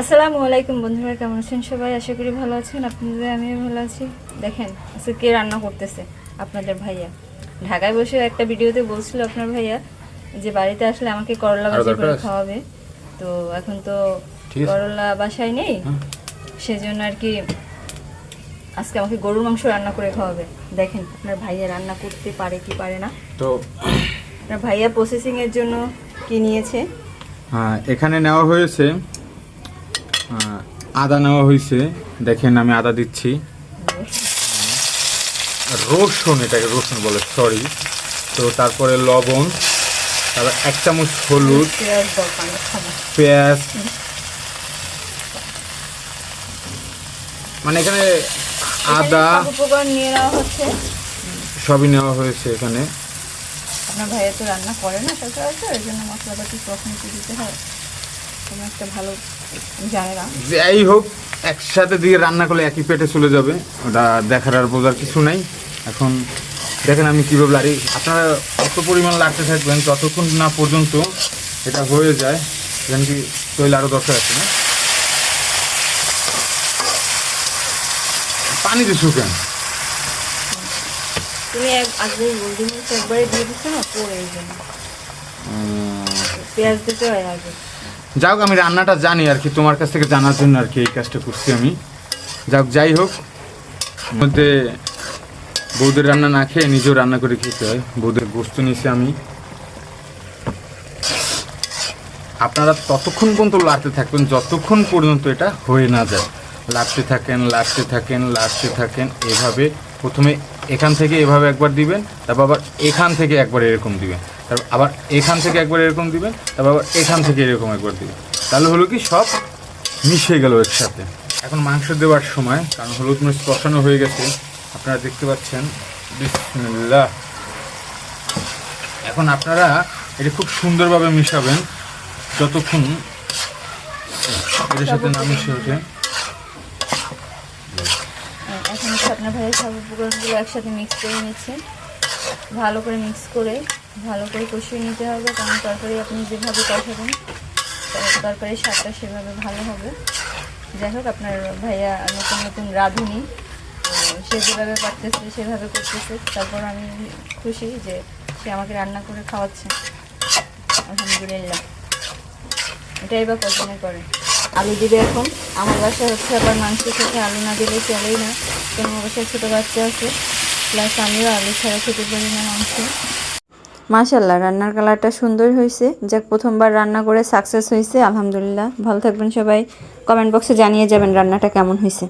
আসসালামু আলাইকুম বন্ধুরা কেমন আছেন সবাই? আশা করি ভালো আছেন। আপনাদের আমিও ভালো আছি। দেখেন আজকে কে রান্না করতেছে? আপনাদের ভাইয়া। ঢাকায় বসে একটা ভিডিওতে বলছিল আপনার ভাইয়া যে বাড়িতে আসলে আমাকে করলা ভাজি করে খাওয়াবে। তো এখন তো করলা বাসায় নেই। সেজন্য আর কি আজকে আমাকে গরুর মাংস রান্না করে খাওয়াবে। দেখেন আপনার ভাইয়া রান্না করতে পারে কি পারে না? তো আপনার ভাইয়া প্রসেসিংয়ের জন্য কি নিয়েছে? এখানে নেওয়া হয়েছে আদা নেওয়া হয়েছে। দেখেন আমি আদা দিচ্ছি। রসুন, এটাকে রসুন বলে সরি তো তারপরে লবণ, তারপর এক চামচ হলুদ, পেঁয়াজ। মানে এখানে আদা সবই নেওয়া হয়েছে এখানে। আপনার ভাইয়া তো রান্না করে না সচরাচর এই জন্য মশলাপাতি কখন দিতে হয়। কোনো একটা ভালো জানে না। যাই হোক একসাথে দিয়ে রান্না করলে একই পেটে চলে যাবে। ওটা দেখার আর বোঝার কিছু নাই। এখন দেখেন আমি কীভাবে লাড়ি। আপনারা কত পরিমাণ লাড়তে থাকবেন ততক্ষণ না পর্যন্ত এটা হয়ে যায় এখানে কি তৈল আরও দরকার আছে না? পানি দিয়ে শুকেন। তুমি এক আগে গোলদি মির্চ একবারে দিয়ে দিচ্ছ না পরে এই জন্য। পেঁয়াজ দিতে হয় আগে। যাই হোক আমি রান্নাটা জানি আর কি, তোমার কাছ থেকে জানার জন্য আর কি এই কাজটা করছি আমি। যাই হোক যাই হোক মধ্যে বৌদের রান্না না খেয়ে নিজেও রান্না করে খেতে হয়। বৌদের গোস্ত নিয়েছি আমি। আপনারা ততক্ষণ পর্যন্ত লাড়তে থাকবেন, যতক্ষণ পর্যন্ত এটা হয়ে না যায়। লাড়তে থাকেন লাড়তে থাকেন লাড়তে থাকেন, এভাবে প্রথমে এখান থেকে এভাবে একবার দিবেন, তারপর আবার এখান থেকে একবার এরকম দিবেন। তারপর আবার এখান থেকে একবার এরকম দিবেন, তারপর আবার এখান থেকে এরকম একবার দিবেন। তাহলে হলো কি, সব মিশে গেল এর সাথে এখন মাংস দেওয়ার সময়, কারণ হলুদ মরিচ কষানো হয়ে গেছে, আপনারা দেখতে পাচ্ছেন, বিসমিল্লাহ। এখন আপনারা এটা খুব সুন্দরভাবে মিশাবেন, যতক্ষণ এর সাথে না মিশে ওঠে। এখন ভাইয়া সব উপকরণগুলো একসাথে মিক্স করে নিচ্ছে ভালো করে মিক্স করে, ভালো করে কষিয়ে নিতে হবে। কারণ তরকারি আপনি যেভাবে কষাবেন, তর- তরকারির স্বাদটা সেভাবে ভালো হবে। যাই হোক, আপনার ভাইয়া নতুন নতুন রাঁধুনি সে যেভাবে পারতেছে, সেভাবে করতেছে। তারপর আমি খুশি যে সে আমাকে রান্না করে খাওয়াচ্ছে। আলহামদুলিল্লাহ। এটাই বা কজনে করে? আলু দিবে এখন। আমার বাসায় হচ্ছে আবার মাংসের সাথে আলু না দিলে চলেই না। আমার বাসায় ছোটো বাচ্চা আছে। প্লাস আমিও আলু ছাড়া খেতে পারি না মাংস। মাশাল্লাহ রান্নার কালারটা সুন্দর হয়েছে। যাক, প্রথমবার রান্না করে সাকসেস হয়েছে, আলহামদুলিল্লাহ। ভালো থাকবেন সবাই। কমেন্ট বক্সে জানিয়ে যাবেন রান্নাটা কেমন হয়েছে।